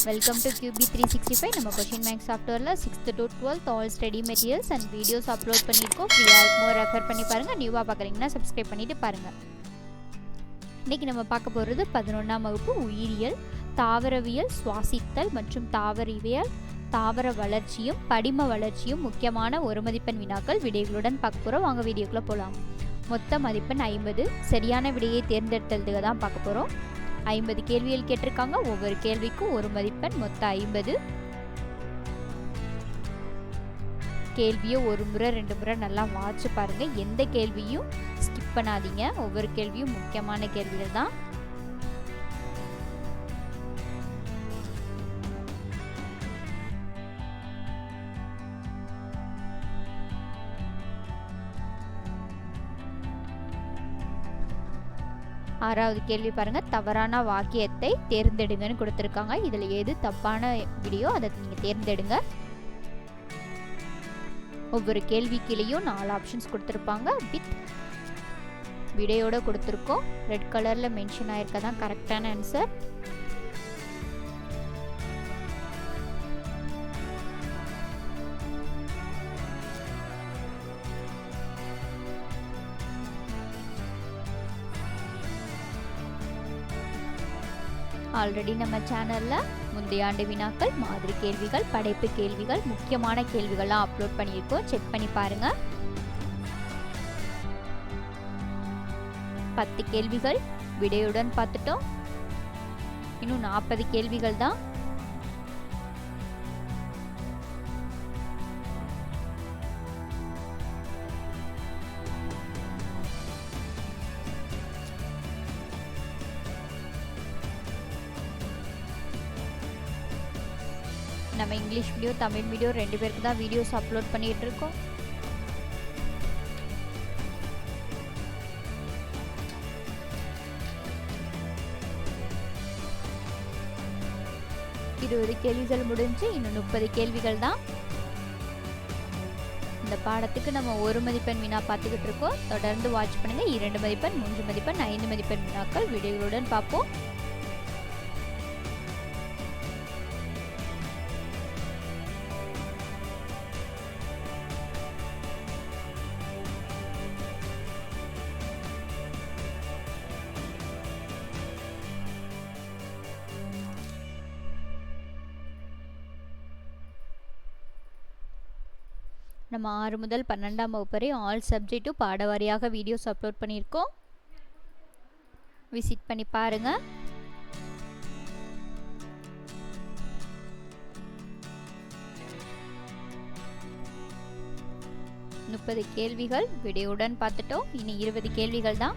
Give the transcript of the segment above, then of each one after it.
Welcome to QB three sixty five நம்ம question bank சாஃப்ட்வேரில் sixth to twelfth all study materials and videos upload பண்ணியிருக்கோம் ஃப்ரீயாக இருக்கும்போது refer பண்ணி பாருங்கள் நியூவாக பார்க்குறீங்கன்னா சப்ஸ்கிரைப் பண்ணிவிட்டு பாருங்கள் இன்றைக்கி நம்ம பார்க்க போகிறது பதினொன்றாம் வகுப்பு உயிரியல் தாவரவியல் சுவாசித்தல் மற்றும் தாவரவியல் தாவர வளர்ச்சியும் படிம வளர்ச்சியும் முக்கியமான ஒரு மதிப்பெண் வினாக்கள் விடைகளுடன் பார்க்க போகிறோம் வாங்க வீடியோக்குள்ளே போகலாம் மொத்த மதிப்பெண் ஐம்பது. சரியான விடையை தேர்ந்தெடுத்ததுக்கு தான் பார்க்க போகிறோம் ஐம்பது கேள்விகள் கேட்டிருக்காங்க. ஒவ்வொரு கேள்விக்கும் ஒரு மதிப்பெண் மொத்தம் ஐம்பது. கேள்வியை ஒரு முறை ரெண்டு முறை நல்லா வாட்ச் பாருங்கள் எந்த கேள்வியும் ஸ்கிப் பண்ணாதீங்க. ஒவ்வொரு கேள்வியும் முக்கியமான கேள்விகள் தான். ஆறாவது கேள்வி பாருங்கள் தவறான வாக்கியத்தை தேர்ந்தெடுங்கன்னு கொடுத்துருக்காங்க. இதில் எது தப்பான வீடியோ அதை நீங்கள் தேர்ந்தெடுங்க. ஒவ்வொரு கேள்விக்கிலையும் நாலு ஆப்ஷன்ஸ் கொடுத்துருப்பாங்க. வித் விடையோடு கொடுத்துருக்கோம். ரெட் கலரில் மென்ஷன் ஆயிருக்க தான் கரெக்டான ஆன்சர் ஆல்ரெடி நம்ம சேனலில் முந்தைய ஆண்டு வினாக்கள் மாதிரி கேள்விகள் படைப்பு கேள்விகள் முக்கியமான கேள்விகள்லாம் அப்லோட் பண்ணியிருக்கோம். செக் பண்ணி பாருங்கள் பத்து கேள்விகள் விடையுடன் பார்த்துட்டோம். இன்னும் நாற்பது கேள்விகள் தான். நம்ம இங்கிலீஷ் வீடியோ தமிழ் வீடியோ ரெண்டு பேருக்கு தான் வீடியோஸ் அப்லோட் பண்ணிட்டு இருக்கோம் இருபது கேள்விகள் முடிஞ்சு இன்னும் முப்பது கேள்விகள் தான். இந்த பாடத்துக்கு நம்ம ஒரு மதிப்பெண் வினா பார்த்துக்கிட்டு இருக்கோம். தொடர்ந்து வாட்ச் பண்ணுங்க. இரண்டு மதிப்பெண் மூன்று மதிப்பெண் ஐந்து மதிப்பெண் வினாக்கள். வீடியோகளுடன் பார்ப்போம். நம்ம ஆறு முதல் பன்னெண்டாம் வகுப்பு வரை ஆல் சப்ஜெக்ட்டும் பாடவாரியாக வீடியோஸ் அப்லோட் பண்ணியிருக்கோம். விசிட் பண்ணி பாருங்கள் முப்பது கேள்விகள். விடையுடன் பார்த்துட்டோம். இனி இருபது கேள்விகள் தான்.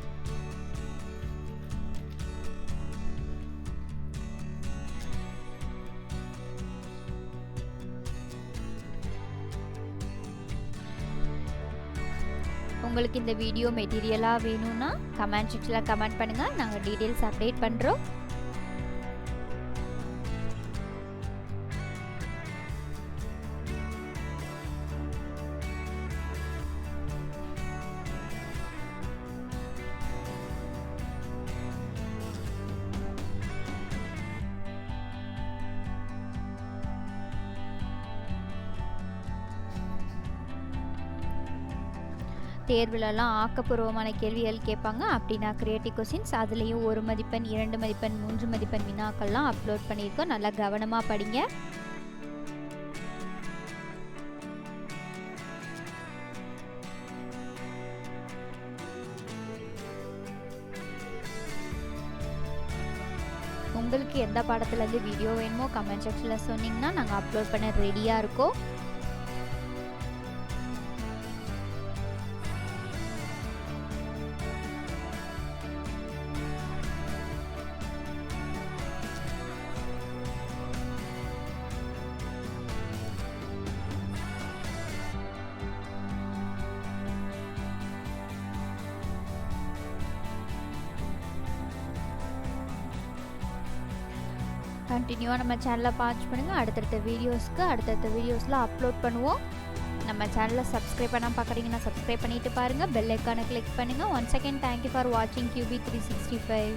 உங்களுக்கு இந்த வீடியோ மெட்டீரியலாக வேணும்னா கமெண்ட் செக்ஷனில் கமெண்ட் பண்ணுங்கள் நாங்கள் டீட்டெயில்ஸ் அப்டேட் பண்ணுறோம் தேர்வுலலாம் ஆக்கப்பூர்வமான கேள்விகள் கேட்பாங்க. அப்படின்னா கிரியேட்டிவ் கொஸ்டின்ஸ் அதுலேயும் ஒரு மதிப்பெண் இரண்டு மதிப்பெண் மூன்று மதிப்பெண் வினாக்கள்லாம் அப்லோட் பண்ணியிருக்கோம். நல்லா கவனமாக படிங்க. உங்களுக்கு எந்த பாடத்துலேருந்து வீடியோ வேணுமோ கமெண்ட் செக்ஷனில் சொன்னீங்கன்னா நாங்கள் அப்லோட் பண்ண ரெடியாக இருக்கோம். கண்டினியூவாக நம்ம சேனலை வாட்ச் பண்ணுங்கள் அடுத்தடுத்த வீடியோஸ்க்கு அடுத்தடுத்த வீடியோஸில் அப்லோட் பண்ணுவோம். நம்ம சேனலை சப்ஸ்கிரைப் பண்ணால் பார்க்குறீங்கன்னா சப்ஸ்கிரைப் பண்ணிவிட்டு பாருங்கள் பெல் ஐக்கானை கிளிக் பண்ணுங்கள் one second thank you for வாட்சிங் கியூபி த்ரீ சிக்ஸ்டி ஃபைவ்